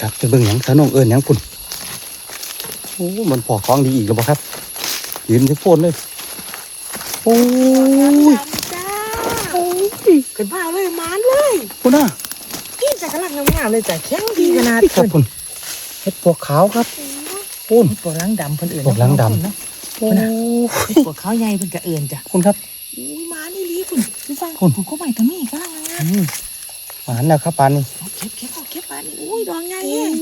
ครับไปเบิ่งหยังสาวน้องเอิญหยังพุ่นโอ้มันพอของดีอีกแล้วบ่ครับยืนที่โพนเลยโอ้ยจ้าโอ้ยขึ้นมาเลยมานเลยพุ่นน่ะพี่จะกำลังงามๆเลยจ้ะแข็งดีขนาดครับพุ่นเฮ็ดปวกขาวครับพุ่นปวดหลังดำเพิ่นเอื่นปวดหลังดำเนาะโอ้ยปวดขาวใหญ่เพิ่นก็เอื่นจ้ะคุณครับอุ้ยมานี่ลีคุณพี่ฟังคุณผมก็ใหม่ตะมีกำลังงามอืมหวานแล้วครับปานนี้เอาเก็บเก็บ เอาเก็บมานี่อุ้ยดอกใหญ่แฮง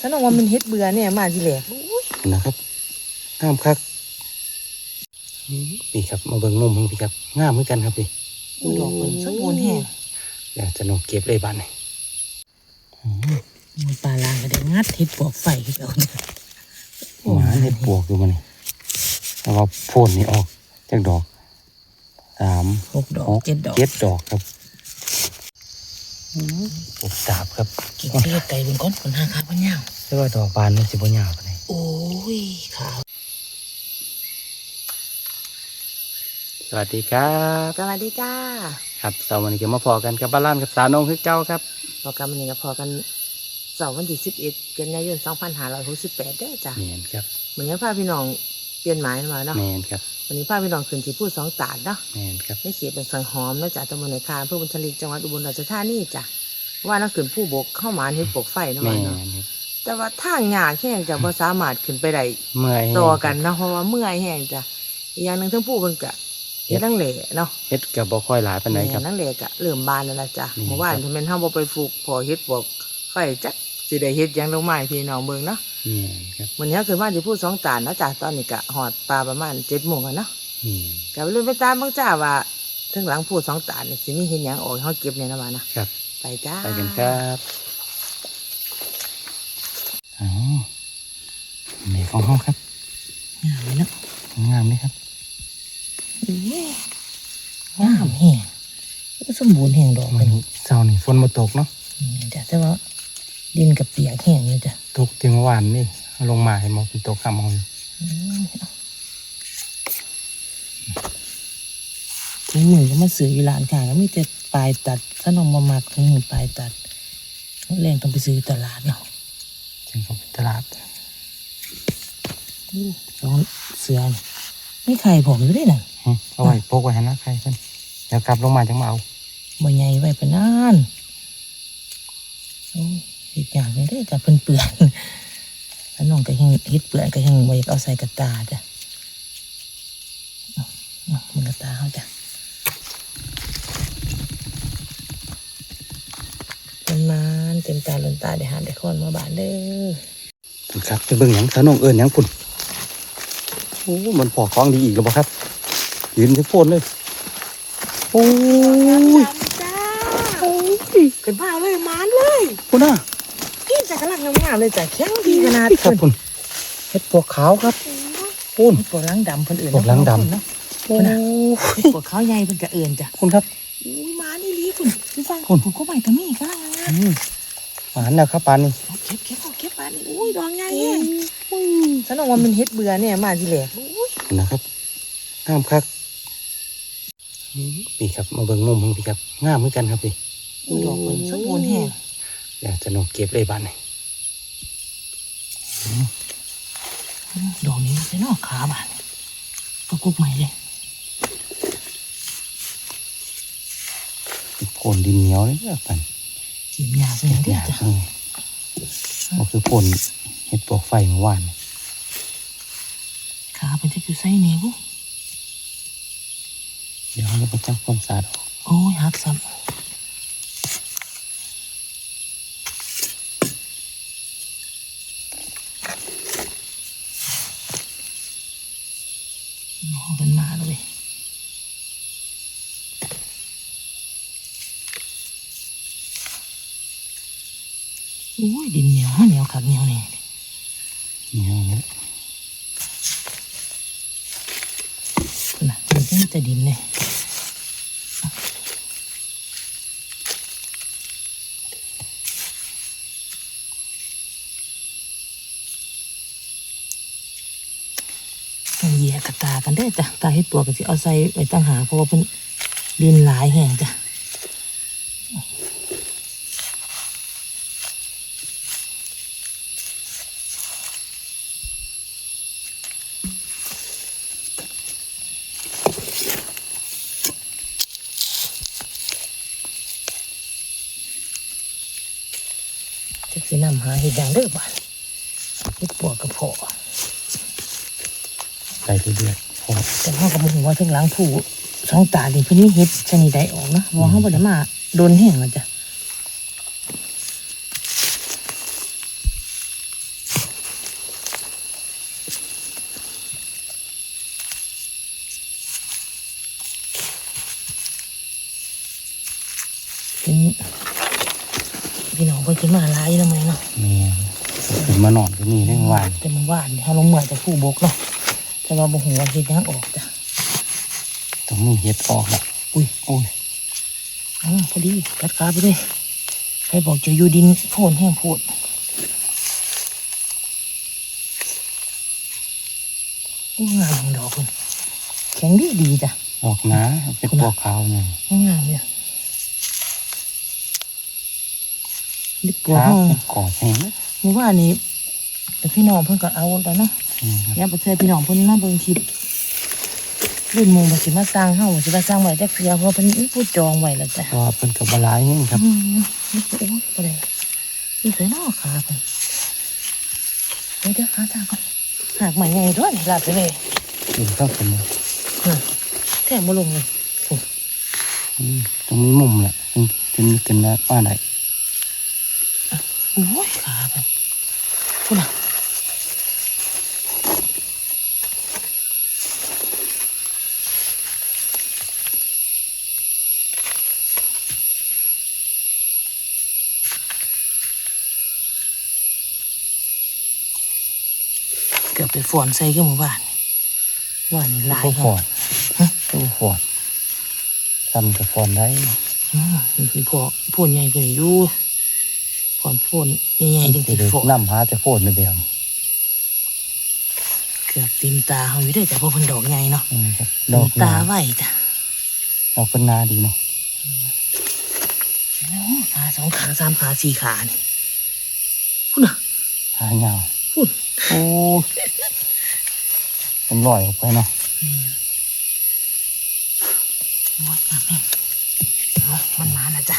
ฉันบอกว่ามันเฮ็ดเบื่อเนี่ยมาทีแรกอุ้ยนะครับงามครับอืมนี่ครับมาเบิ่งมุมของพี่ครับงามเหมือนกันครับพี่ดอกเพิ่นสมบูรณ์แฮงอยากจะนองเก็บเลยบ้านนี่อืมมันปลาลางก็ได้งัดเฮ็ดปวกไฟคือเอาจ้ะหวานเฮ็ดปวกอยู่มานี่แต่ว่าโพนนี่ออกจากดอกสามหกดอกหกเจ็ดดอกเจ็ดดอกครับ ปลูกดาบครับเก็บเฮ็ดไก่เบิ่งก่อนคนหาขาบ่ยาวแต่ว่าดอกบานมันสิบ่ยาวปานใดโอ้ยขาวสวัสดีครับสวัสดีจ้าครับสวัสดีก็มาพอกันกับบ้านล้านกับสาวนงคือเจ้าครับพอกันวันนี้ก็พอกันเสาร์วันที่สิบเอ็ดกันยายนสองพันห้าร้อยหกสิบแปดได้อจ้ะแมนครับเหมือนกับพาพี่น้อง เปลี่ยนหมายมาเนาะแมนครับวันนี้พาพี่น้องขึ้นที่พูดสองตาดเนาะแมนครับไม่เขียเป็นสังหอมเนาะจ้ะตำบลในคานเพื่อบุญทลีจังหวัดอุบลราชธานีจ้ะว่านักขึ้นผู้บกเข้ามาเฮ็ดปกไฟเนาะแมว่านเนาะครับแต่ว่าทางยากแห้งจะบ่สามารถขึ้นไปได้เมื่อยต่อกันเนาะเพราะว่าเมื่อยแห้งจ้ะอีกอย่างหนึ่งทั้งผู้เพิ่นกะเฮ็ดทั้งเหล่เนาะเฮ็ดกับบ่ค่อยหลายปานใดครับแม่นั่นแหละกะเริ่มบานแล้วล่ะจ้ะนี่เมื่อวานครับถ้าแม่นเฮาบ่ไปฝึกพอเฮ็ดบอกไฟจัก สิได้เฮ็ดหยังลงมาให้พี่น้องเบิ่งเนาะแมนครับมื้อนี้คือว่าสิพูดสองตาลเนาะจ้ะตอนนี้กะฮอดปลาประมาณ7:00นกันเนาะแมนก็เลยไปตามเบิ่งจ้าว่าถึงหลังพูดสองตาลนี่สิมีเฮ็ดหยังออกให้เฮาเก็บเนี่ยนะว่านะครับ ไปจ้า ไปกันครับอ๋อนี่ของเฮาครับงามเลยเนาะงามเลยครับ งามแฮงก็สมบูรณ์แฮงดอกวัมันนนี้เช้านี่ฝนมาตกเนาะ นี่จ้ะแต่ว่า ดินกับเปียกแห้งอยู่จ้ะตกที่เมื่อวานนี่เอาลงมาให้มองเป็นตกข้ามมองอืมถุงมือก็มาซื้ออยู่ร้านค้าก็มีแต่ปลายตัดถ้าน้องมามักถุงมือปลายตัดแรงต้องไปซื้ออยู่ตลาดเนาะจึงเขาไปตลาดอู้สองเสือนี่ไม่ไข่ผมอยู่ด้วยนั่นหึเอาไว้พกไว้ให้นะใครเพิ่นเดี๋ยวกลับลงมาจังมาเอาบ่ใหญ่ไว้ปานนั้นโอ้ย เฮ็ดยากเลยเด้อจ้ะเพิ่นเปื่อนแล้วน้องก็ยังเฮ็ดเปื่อนก็ยังบ่อยากเอาใส่กระตาจ้ะเอาเอามันกระตาเฮาจ้ะมันมานเต็มตาล้นตาได้หาได้คนมาบ้านเด้อครับไปเบิ่งหยังสาวน้องเอิญหยังพุ่นโอ้มันพอของดีอีกแล้วบ่ครับยืนที่โพนเลยโอ้ยจ้าขึ้นมาเลยมานเลยพุ่นน่ะ พี่จะกำลังงามๆเลยจ้ะแข็งดีขนาดครับพุ่นเฮ็ดปวกขาวครับพุ่นปวดหลังดำเพิ่นเอื่นปวดหลังดำเนาะโอ้ยปวดขาวใหญ่เพิ่นก็เอื่นจ้ะคุณครับอุ้ยมานี่ลีคุณพี่ฟังคุณผมก็ใหม่ตะมีกำลังงามอืมหวานแล้วครับปานนี้เอาเก็บเก็บเอาเก็บมานี่อุ้ยดอกใหญ่แฮงฉันบอกว่ามันเฮ็ดเบื่อเนี่ยมาทีแรกอุ้ยนะครับงามครับอืมนี่ครับมาเบิ่งมุมของพี่ครับงามเหมือนกันครับพี่ดอกเพิ่นสมบูรณ์แฮงอยากจะนองเก็บเลยบ้านนี่ ดอกนี้เป็นนอกขาบานก็กุกใหม่เลยโพนดินเหนียวเลยเนี่ยปันกินยาเป็นหยังอเด้อยากจ้ะให้ก็คือโพนเห็ดปวกไฟเมื่อวานนี่ขาเพิ่นจะอยู่ไสนี่บุเดี๋ยวเราจะไปจับความสะอาดออกโอ้ยหักซ้ำ เป็นมาแล้วเว้ยอุ้ยดินเหนียว เฮ็ดปวกก็สิเอาใส่ไปตั้งหาเพราะว่าเพิ่นดินหลายแห่งจ้ะสินำหาเห็ดดังเด้อบ่เฮ็ดปวกกระเพาะไปเรื่อย แต่ห้องกับมึงว่าถึงหลังผู้สองตาดิเพิ่นมีเห็ดชนิดใดออกนะว่าห้องบ่ได้มาโดนแห้งแล้วจ้ะเป็นพี่น้องเพิ่นขึ้นมาหลายแล้วมั้ยเนาะแม่นขึ้นมานอนก็มีได้วานแต่มันว่านเขาลงมาจากผู้บกเนาะ แต่ว่าบ่หัวาเห็ดหยังออกจ้ะต้องมีเห็ดออกละอุ้ยโอ้ยอ๋อพอดีกัดขาไปเลยใครบอกจะอยู่ดินโพนแห้งโพดโอ้งามของดอกคนแข็งดีดีจ้ะออกนะเป็นตัวขาวไงงามเนี่ยดิบปัวขาวห้องเป็นกรอบแห้งนะเมื่อวานนี้แต่พี่น้องเพิ่นก็เอาแล้วเนาะ อืมครับอย่าไปเจอพี่น้องเพิ่นมาเบิ่งคลิปรุ่นหมู่บ่สิมาสร้างเฮาบ่สิมาสร้างไว้จักเทื่อเพราะเพิ่นมีผู้จองไว้แล้วจ้ะก็เป็นกับบหลายนี่ครับอืมนี่โอ้ยบ่ได้นี่ใส่นอกขาเพิ่นเดี๋ยวเดี๋ยวหาทางก่อนหากใหม่ใหญ่ด้วยนี่ลาดไปเลยอยู่ต้องเป็นฮะแทงบ่ลงเลยโอ้อืมตรงนี้มุมแหละจึงจึงมีกันนะว่าไหนโอ้ยขาเพิ่นพูดน่ะเกือบไป ฝอนใส่ก็หมู่บ้านว่านี่หลายตัวแฮะฟอดตัวฟอดทำกับฟอนได้อ๋อนี่คือพอพูนใหญ่กว่านี้อยู่พอนพูนใหญ่ๆจังเดี๋สิยวโฟน้ำหาจะโฟดในแบบเกือบเต็มตาเขาอยู่เด้วยแต่พอเพิ่นดอกใหญ่เนาะอืมครับดดออกกนาตาไหวจ้ะดอกเป็นนาดีเนาะโอ้ขาสองขาสามขาสี่ขานี่พูดน่ะหายาวพูดโอ้ เป็นลอยออกไปเนาะโอ้ยงามแม่เอามันมาแล้วจ้ะ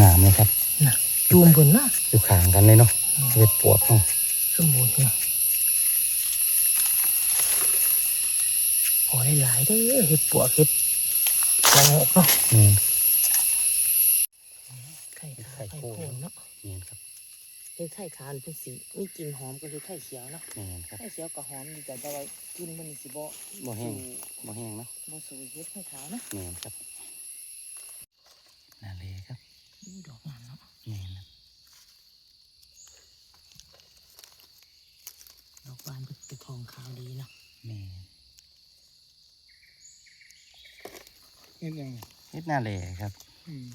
งามเลยครับน่ะจูมเพิ่นนะอยู่ข้างกันเลยเนาะเห็ดปวกเนาะสมบูรณ์เนาะพอได้หลายเด้อเห็ดปวกเห็ดละโงกเนาะนี่ไข่ขาวไข่โคนเนาะนี่ครับเห็ดไข่ขาวนี่เป็นสีมีกลิ่นหอมก็คือไข่เขียวเนาะนี่ครับไข่เขียวกับหอมดีแต่จะไว้กินมันนี่สิบ่บ่แห้งบ่แห้งเนาะบ่สูเฮ็ดไข่ขาวนะนี่ครับนาเลครับอู้ดอกงามเนาะนี่นะดอกบานก็เป็นทองขาวดีเนาะนี่เห็นยังไงเฮ็ดนาเลครับ อืม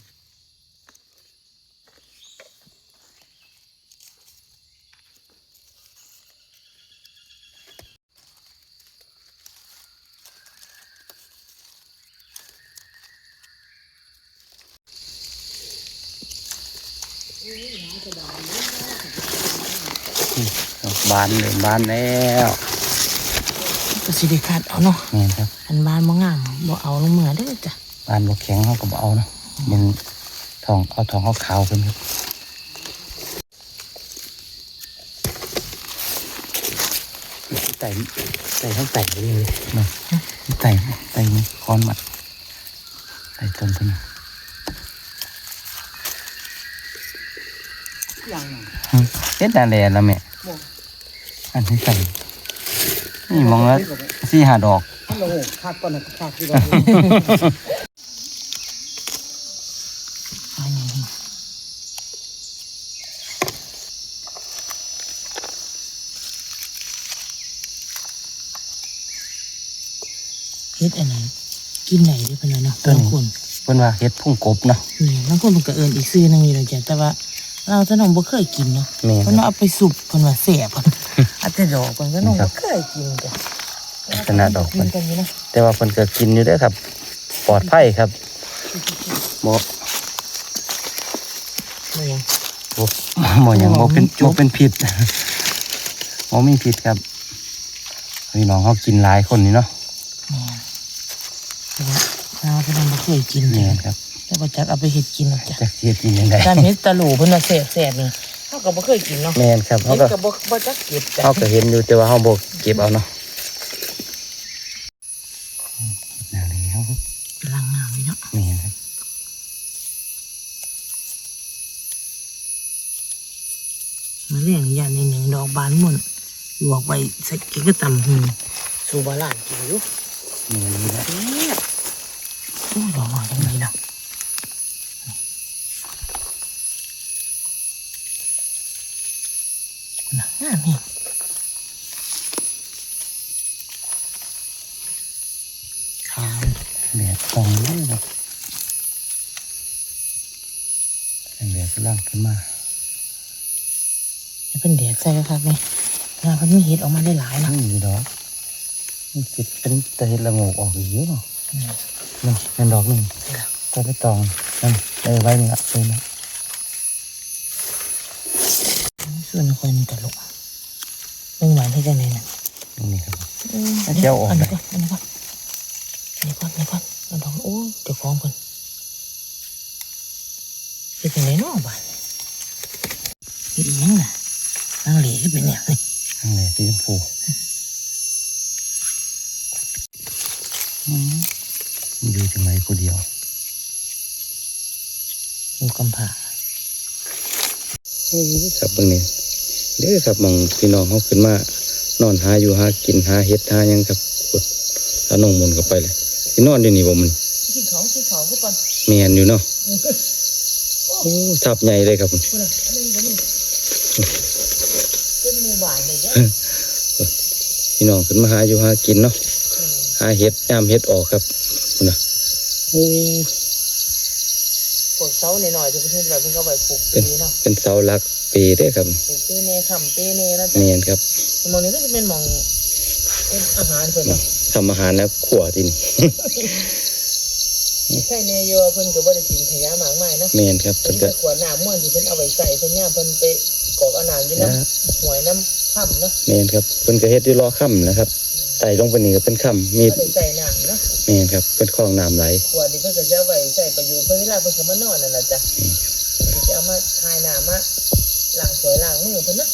บานเลยบานแล้วก็สิได้คัดเอาเนาะนี่ครับ อันบานบ่งามบ่เอาลงมือเด้อจ้ะบานบ่แข็งเขาก็บ่เอาเนาะมันทองเอาทองขาวๆขึ้นครับไต่ไต่ทั้งไต่ไปเลยเนาะไต่ไต่นี่ค้อนมัดไต่ต้นต้น ยังเฮ็ดนาเลแล้วแม่อันนี้ไต่นี่มองแล้วสี่ห้าดอกฮัลโหลคักก่อนนะคักที่เราอันนี้เฮ็ดอันไหนกินไหนได้เพิ่นว่าเนาะต้นบางคนเพิ่นว่าเฮ็ดพุ่งกบเนาะนี่บางคนมันก็เอิ้นอีกชื่อหนึงอยู่แล้วจ้ะแต่ว่า เราจะน้องบ่เคยกินเนาะแม่เพิ่นว่าเอาไปสุกเพิ่นว่าแซ่บเพิ่นอาจจะดอกเพิ่นก็น้องครับ่บเคยกินจ้ะลักษณะดอกกิมันนกันอยู่นะแต่ว่าเพิ่นก็กินอยู่เด้อครับ ปลอดภัยครับบ่บ่ยังบ่บ่หยังบ่เป็นบ่เป็นพิษบ่มีพิษครับพี่น้องเขากินหลายคนนี่เนาะ แม่นแต่ว่าเราก็น้องบ่เคยกินนี่จ้ะครับ แต่บ่จักเอาไปเฮ็ดกินหรอกจ้ะจักเสียกินยังไงการเฮ็ดตะหลูเพิ่นน่ะแซ่บๆนี่เฮาก็บ่เคยกินเนาะแมนครับเขาเฮ็ดก็ก็บ่บ่จักเก็บจ้ะเขาก็เห็นอยู่แต่ว่าเขาบอกเก็บเอาเนาะนั่นเลยครับล้างน้ำไว้เนาะแมนครับมาเลี้ยงยานในหนึ่งดอกบานหม่นลวกไว้ใส่เกก็ตำหืมสู่บาลานกินอยู่แมนนี่นะแซ่บโอ้ยดอกมาจังไดเนาะ น่ะงามแฮงขาวแดดส่องเลยครับแสงแดดก็ล่างขึ้นมานี่เป็นแดดใส่ครับนี่งาเพิ่นมีเห็ดออกมาได้หลายๆเนาะนี่อยู่ดอกนี่สิเป็นแต่เห็ดละโงกออกอีกเยอะเนาะอืมนี่เป็นดอกหนึ่งนี่ล่ะก็ไปตองนั่นเออไว้นี่ละเลยนะส่วนคนตลกเบิ่งหวาน ให้จังไดน่ะนี่ครับอืมเอาเจ้าออกอันไหมนี้ก่อนอันนี้ก่อนอันนี้ก่อนอันนี้ก่อนเอาดอกโอ้ยเดี๋ยวฟ้องเพิ่นเป็นจังไดเนาะบ้านเฮ็ดอีหยังน่ะนางเหลคือเป็นหยังนี่ข้างในสีชมพูอืมอยู่จังไรผู้เดียวหมูกำผาครับเบางนี้เด้อครับมองพี่น้องเขาขึ้นมา นอนหาอยู่หากินหาเห็ดหาหยังครับกดถ้าน้องมนต์ก็ไปเลยที่นอนอยู่นี่บ่มันกินของกินของซะก่อนแมนอยู่เนาะโอ้ทับใหญ่เลยครับพุ่นน่ะอันนี้ก็นี่เป็นหมู่บ้านนี่เด้อพี่น้องขึ้นมาหาอยู่หากินเนาะหาเห็ดยามเห็ดออกครับพุ่นนะโอ้พวกเสาหน่อยๆจะเป็นเฮ็ดแบบเพิ่นก็ไว้ปลูกเป็นปีเนาะเป็นเสาหลัก ปีเด้อครับปลูกปีเนคำปีเนนะจ๊ะแมนครับหมองนี้ก็จะเป็นหมองเป็นอาหารเพิ่นเนาะทำอาหารแล้วขวที่นี่ใช่แน่โยเพิ่นก็บ่ได้ทิ้งขยะมากมายเนาะแมนครับเพิ่เพิ่นนก็ก็ขวดน้ำม่วนที่เพิ่นเอาไว้ใส่เพิ่นย่ามเพิ่นไปกอกเอาน้ำอยู่น้ำหวยน้ำค่ำเนาะแมนครับเพิ่นก็เฮ็ดอยู่รอค่ำนะครับไต่ลงไปนี่ก็เป็นค่ำมีบ่ได้ใส่น้ำเนาะแมนครับเป็นคลองน้ำไหลขวดนี่เพิ่นก็จะเอาไว้ใส่ประโยชน์เพิ่นเวลาเพิ่นก็มานอนนั่นล่ะจ้ะที่จะเอามาทายน้ำมา ล้างสวยล้างมือเพิ่นเนาะ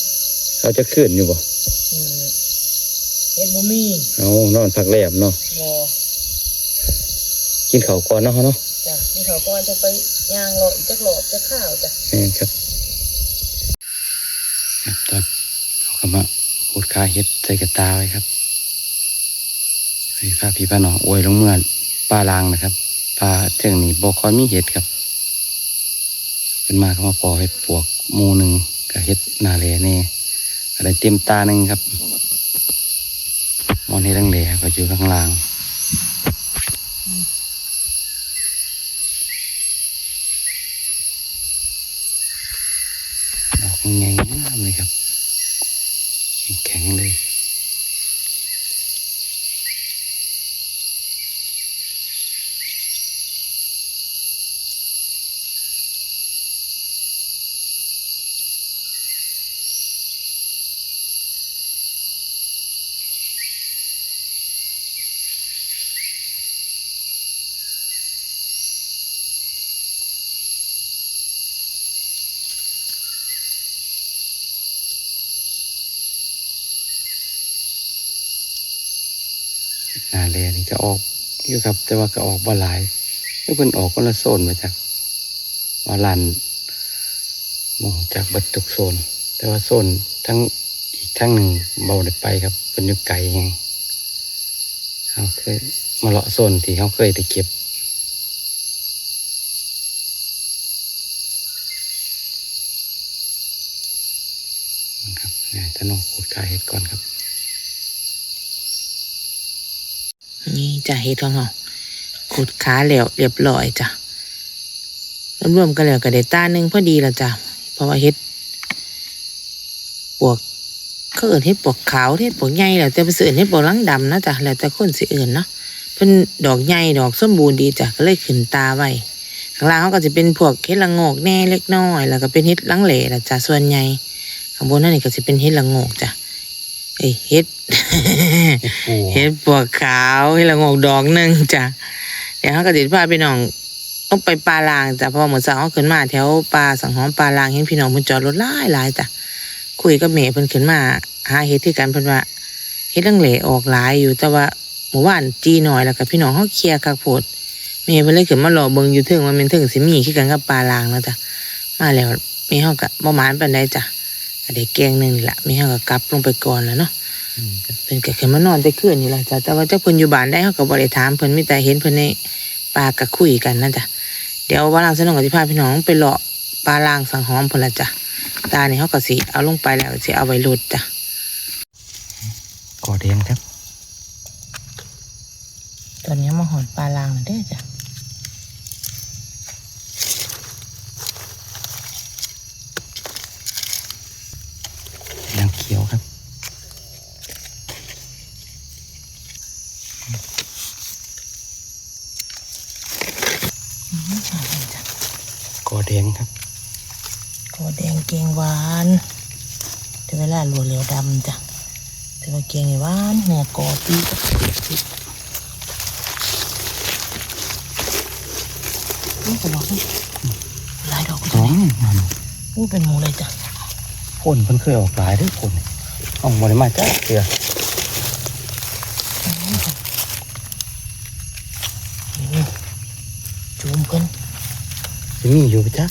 เขาจะขึ้นอยู่บ่อืมเฮ็ดบ่มีเอานอนพักแรมเนาะบ่กินข้าวก่อนเนาะเนาะจ้ะนี่เขาก็จะไปย่างรออีกจักรอบจักข้าวจ้ะแมนครับครับตอนเอากลับมาขูดขาเฮ็ดใส่กระตาไว้ครับให้พาพี่พาน้องอวยลงเมื่อนปลาลางนะครับปลาเท่งนี่บ่ค่อยมีเห็ดครับ ขึ้นมาก็มาปอเห็ดปวกหมูหนึ่ง กับเห็ดหนาเหลแน่อะไรเต็มตาหนึ่งครับมอนเห็ดดังเหลก็อยู่ข้างล่างดอกใหญ่งามเลยครับ แข็งๆเลย หนา แลนี่ก็ออกอยู่ครับ แต่ว่าก็ออกบ่หลายก็เพิ่นออกคนละโซนมาจากว่าลันมองจากบัดทุกโซน แต่ว่าโซนทั้งอีกทั้งหนึ่งเบาได้ไปครับเพิ่นอยู่ไกลไงเขาเคยมาเลาะโซนที่เขาเคยได้เก็บนะครับนี่ยจะน้องขุดกายเห็ดก่อนครับ นี่ จ้ะเฮ็ดของเราขุดขาแล้วเรียบร้อยจ้ะรวมๆกันแล้วก็ได้ตาหนึ่งพอดีละจ้ะเพราะว่าเฮ็ดปวกเขาเอิ้นเฮ็ดปวกขาวเฮ็ดปวกใหญ่แล้วแต่ไปซื้อเฮ็ดปวกลังดำนะจ้ะแล้วแต่คนสิเอิ้นเนาะเพิ่นดอกใหญ่ดอกสมบูรณ์ดีจ้ะก็เลยขึ้นตาไว้ข้างล่างเขาก็จะเป็นพวกเฮ็ดละโงกแน่เล็กน้อย แล้วก็เป็นเฮ็ดลังเหลล่ะจ้ะส่วนใหญ่ข้างบนนั่นนี่ก็จะเป็นเฮ็ดละโงกจ้ะ เอ้ยเฮ็ดเห็ดปูเห็ดปวกขาวให้ละงกดอกหนึ่งจ้ะเดี๋ยวเขาก็จะพาไปน้องต้องไปปลาลางจ้ะเพราะว่าเหมือนสาวเขาขึ้นมาแถวปลาสังหอมปลาลางเห็นพี่น้องเพิ่นจอดรถหลายหลายจ้ะคุยกับแม่เพิ่นขึ้นมา หาเฮ็ดที่กันเพิ่นว่าเฮ็ดลังเหลออกหลายอยู่แต่ว่าหมู่บ้านจีหน่อยแล้วก็พี่น้องเขาเคลียร์คักโพดแม่เพิ่นเลยขึ้นมารอเบิ่งอยู่ถึงว่าแมันถึงสิมีคือกันกับปลาลางแล้วจ้ะมาแล้วแม่เฮาก็บ่หมานปานใดจ้ะ ก็ได้แกงหนึงนี่ล่ะแม่เฮาก็กลับลงไปก่อนแล้วเนาะอืมครับเพิ่นก็ขึ้นมานอนแต่คืนนี่ล่ะจ้ะแต่ว่าเจ้าเพิ่นอยู่บ้านได้เฮาก็บ่ได้ถามเพิ่นมีแต่เห็นเพิ่นในป่าก็คุยกันนั่นจ้ะเดี๋ยวว่าลางสนองกับสิพาพี่น้องไปเลาะปลาล่างสังหอมพุ่นละจ้ะตานี่เฮาก็สิเอาลงไปแล้วสิเอาไว้ลดจ้ะกอแดงครับ ตอนนี้มาหอนปลาล่างแล้วเด้อจ้ะ แดงเขียวครับ จ้ะ กอแดงครับ กอแดงเกงหวานแต่เวลาลัวเหลียวดำจ้ะแต่ว่าเกงนี่หวานเนื้อกอปีนี่ก็ดอกนี่หลายดอกสจ้ะองมันนี่เป็นหมูเลยจ้ะพ่นเพิ่นเคยออกหลายด้วยพ่นเออกบ่ได้มาจ้าเสือนี่จูมเพิ่นสิมีอยู่จ๊ะ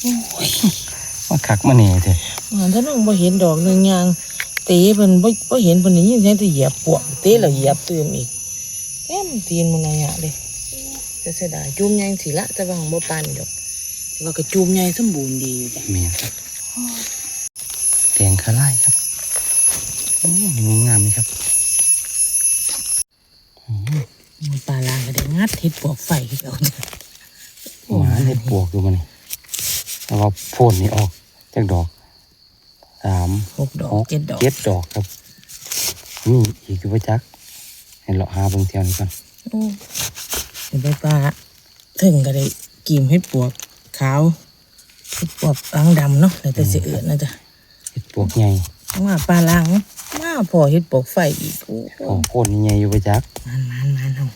โอ้ย คักมาแหน่เถอะมันถ้าน้องบ่เห็นดอกหนึ่งยางเตะเพิ่นบ่บ่เห็นเพิ่นได้ยินเสียงแต่เหยียบปวกเตะแล้วเหยียบตื่มอีกแก้มตีนมันอะไรอะเด้จะเสียดายจุ่มใหญ่สิละแต่ว่าของบ่ปานนี่ดอกแต่ว่าก็จุ่มใหญ่สมบูรณ์ดีอยู่จ้ะแม่นครับแดงคาไล่ครับโอ้ยงามๆนี่ครับอืมมันปลาลางก็ได้งัดเฮ็ดปวกไฟคือเอาจ้ะหมาเห็ดปวกอยู่มันนี่แล้วว่าพ่นนี่ออก จากดอกสามหกดอกหกเจ็ดดอกเจ็ดดอกครับนี่อีกอยู่ปะจักให้เราหาเบิ่งเที่ยวนี้ก่อนโอ้เดี๋ยวไปปลาถึงก็ได้กิมเฮ็ดปวกขาวเฮ็ดปวกอ่างดำเนาะแล้วแต่สิเอื้อนนะจ๊ะเห็ดปวกใหญ่ว่าปลาลางมาพอเฮ็ดปวกไฟอีกโอ้โหของพ่นนี่ใหญ่อยู่ปะจักมันมันมันเฮา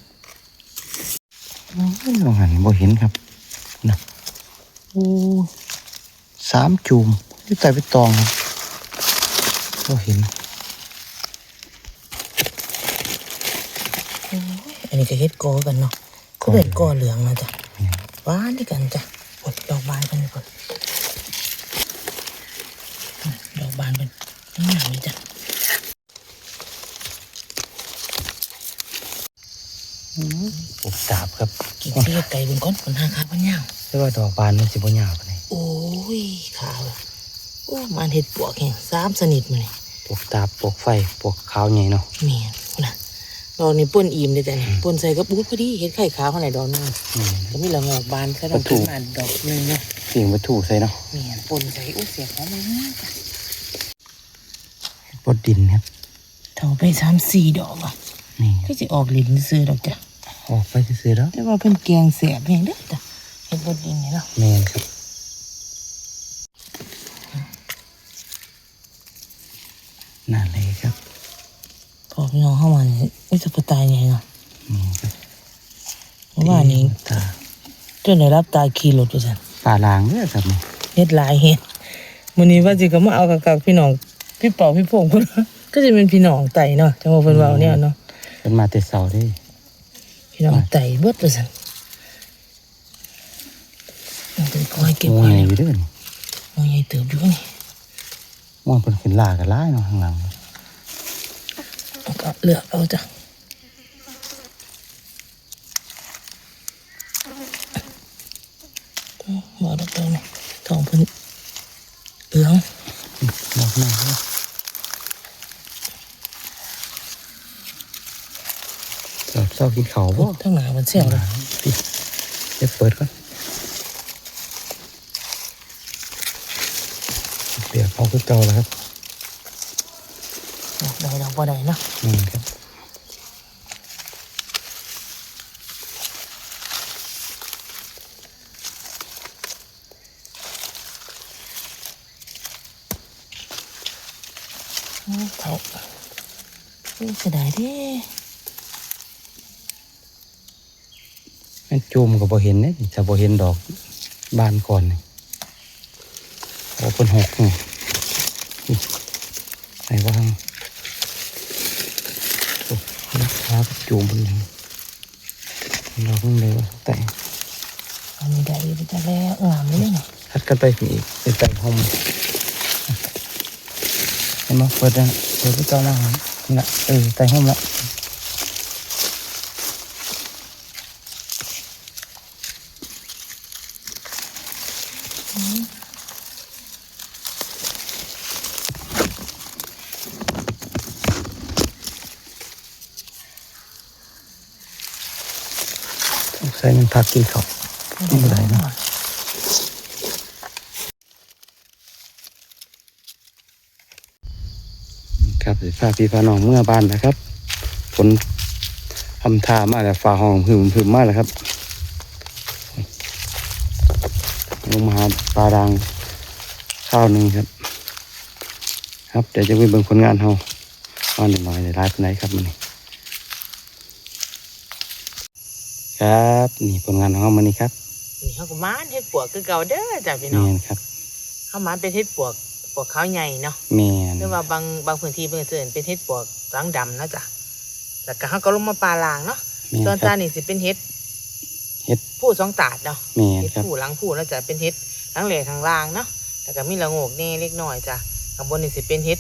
อื้อลองหันบ่เห็นครับนะโอ้ สามจุ่มอยู่ใต้ใบตองครับบ่เห็น อันนี้ก็เฮ็ดกอกันเนาะก็เป็นกอเหลืองนะจ๊ะหวานที่กันจ้ะปดดอกบานกันเลยปดดอกบานเป็นนี่อย่างนี้จ้ะปลูกดาบครับกินที่ไก่เป็นก้อนผลหางคาพันยาวแต่ว่าดอกบานมันสิบ่ยาวปานใด โอ้ยขาวอะโอ้ มันเห็ดปวกแห่งสามสนิทมาเลยปลูกดาบปลูกไฟปลูกขาวใหญ่เนาะเมียนนะดอกนี้ป่นอิ่มเลยจ้ะนี่ป่นใส่กระปุกพอดีเห็ดไข่ขาวข้างในดอกนึงนี่ก็มีละงอกบานแค่ดอกประตูขึ้นมาดอกหนึงเนาะเสียงวัตถุใส่เนาะเมียนป่นใส่อุ้ยเสียของมันมากจ้ะบดดินครับเท่าไปสามสี่ดอกอะนี่ก็จะออกลิ้นซื้อดอกจ้ะออกไปซื้อๆแล้วแต่ว่าเพิ่นแกงเสียบแห้งเด้อจ้ะเห็ดบดดินนี่เนาะแมนครับ น่าเลยครับพอพี่น้องเข้ามานี่อุ้ยจะกระตายไงเนาะนี่ครับเพราะว่านี่ตาจนได้รับตายขี่รถด้วยจ้ะป่าลางเนี่ยครับนี่เฮ็ดหลายเฮ็ดมื้อนี้ว่าสิก็มาเอากับๆพี่น้องพี่เป่าพี่โป่งพุ่นก็จะเป็นพี่น้องไตเนาะจังว่าเพิ่นเว้าเนี่ยเนาะเป็นมาแต่เสาเด้พี่น้องไตเบิดว่าซั่นมันเป็นคอยเก็บโอ้ไว้ยเนี่ยอยู่เด้อนี่โอ้ยเติบอยู่นี่ ม่วนเป็นขึ้นลากันร้ายเนาะข้างหลังแล้วก็เลือกเอาจ้ะหมอดอกเตนี่ทองเพิ่นเหลืองดอกหน้าเนาะเจ้าเจ้ากินเขาวบ่ทั้งหน้ามันเสียวเลยพี่เดี๋ยวเปิดก่อนเปียกเอา คือเก่าแล้วครับได้ดอกบ่ได้เนาะนี่ครับโอ้เฒ่าโอ้เสียดายเด้มันจูมก็บ่เห็นเนี่ยจะบ่เห็นดอกบานก่อนนี่โอ้เป็นหกนี่นี่ ไหนว่างโอ้นะครับจูมเป็นหยังดอกนึงเลยว่าแต่งอันนี้ได้ไปจะแล้วงามเลยเนาะทัดกันไปอีกเป็นแต่งหอมเห็นไหมเปิดแล้วเปิดไปเจ้าหน้านี่ละเออแต่งหอมละ ใส่มักกินเขาไม่เป็นไรนะครับสิพาพี่พาน้องเมื่อบ้านนะครับฝนทำทามาแล้วฟ้าห้องพึมพึมมาแล้วครับลงมาหาปลาดังข้าวหนึ่งครับ ครับเดี๋ยวจะไปเบิ่งผลงานเราว่าหน่อยในร้ายเป็นไหนครับมันนี่ ครับนี่ผลงานของเรามันนี่ครับนี่เขาก็มานเฮ็ดปวกคือเก่าเด้อจ้ะพี่แมน้องนครับเขามานเป็นเฮ็ดปวกปวกขาวใหญ่เนาะแมนหรือว่าบางบางพื้นที่เพิ่นจะเอิ้นเป็นเฮ็ดปวกรังดำนะจ๊ะแล้วก็เขาก็ลงมาปลาลางเนาะแมนส่วนครัตาบนี่สิเป็นเฮ็ดเฮ็ด ผู้สองตาดเนาะ แมนเฮ็ดครับ ผู้หลังผู้แล้วจะเป็นเฮ็ดทั้งแหล่ทั้งล่างเนาะแต่ก็มีละโงกแน่เล็กน้อยจ้ะข้างบนนี่สิเป็นเฮ็ด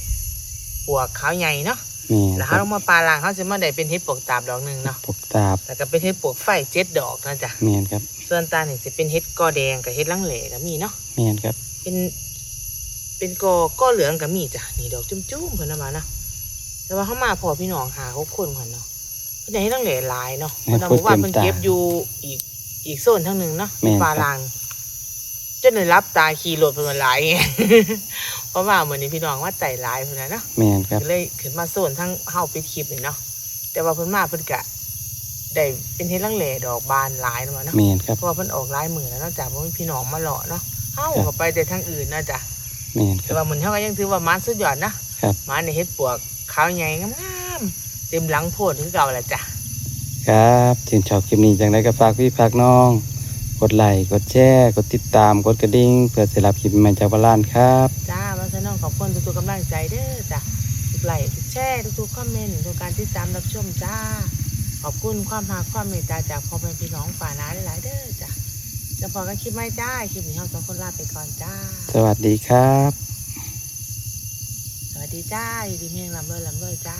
ปวกขาวใหญ่เนาะ แมนแล้วคเขารับลงมาปลาลางเขาจะมาได้เป็นเฮ็ดปวกตาบดอกหนึงเนาะปกตาบแล้วก็เป็นเฮ็ดปวกไฟเจ็ดดอกนะจ๊ะแมนครับ ส่วนตานี่สิเป็นเฮ็ดกอแดงกับเฮ็ดลังเหล่ก็มีเนาะแมนครับ เป็น เป็นกอก้อเหลืองก็มีจ้ะนี่ดอกจุ้มๆเพิ่นเอามาเนาะแต่ว่าเขามาพอพี่น้องหาหกคนเพิ่นเนาะเพิ่นได้ให้ลังเหล่หลายเนาะเพิ่นเอาบอกว่าเพิ่นเก็บอยู่อีกอีกโซนทั้งหนึงเนาะปลาลางจนเลยรับตาขี่รถเพิ่นมาหลายไงเพ ราะว่าเหมือนนี้พี่น้องว่าใจหลายเพิ่นน่ะเนาะแมนครับ ก็เลยขึ้นมาโซนทั้งเฮาปิดคลิปนี่เนาะแต่ว่าเพิ่นมาเพิ่นกะได้เป็นเฮ็ดลังเหล่ดอกบานหลายเนาะเนาะแมนครับ เพราะว่าเพิ่นออกหลายมือแล้วเนอกจากว่ามีพี่น้องมาหล่อเนาะเฮาครับก็ไปแต่ทางอื่นนะจ๊ะแมนคแต่รับ ว่าเหมือนเฮาก็ยังถือว่ามันสุดยอดนะครับ มันในเฮ็ดปวกขาวใหญ่งามๆเต็มหลังโพดคือเก่าแหละจ้ะ ครับถึงชอบคลิปนี้จังไดก็ฝากพี่ฝากน้อง กดไลค์ กดแชร์ กดติดตาม กดกระดิ่ง เพื่อจะรับคลิปใหม่จากบาลานครับ จ้า ทุกๆกำลังใจเด้อจ้ะทุกไลค์ทุกแชร์ทุกๆคอมเมนต์ทุกการติดตามรับชมจ้า ขอบคุณความรักความเมตตาจากพ่อแม่พี่น้องฝ่านาหลายๆเด้อจ้ะจะพอกันคลิปไม่จ้าคลิปนี้เราสองคนลาไปก่อนจ้า สวัสดีครับ สวัสดีจ้าอยู่ดีเมียงลำเลยลำเลยจ้า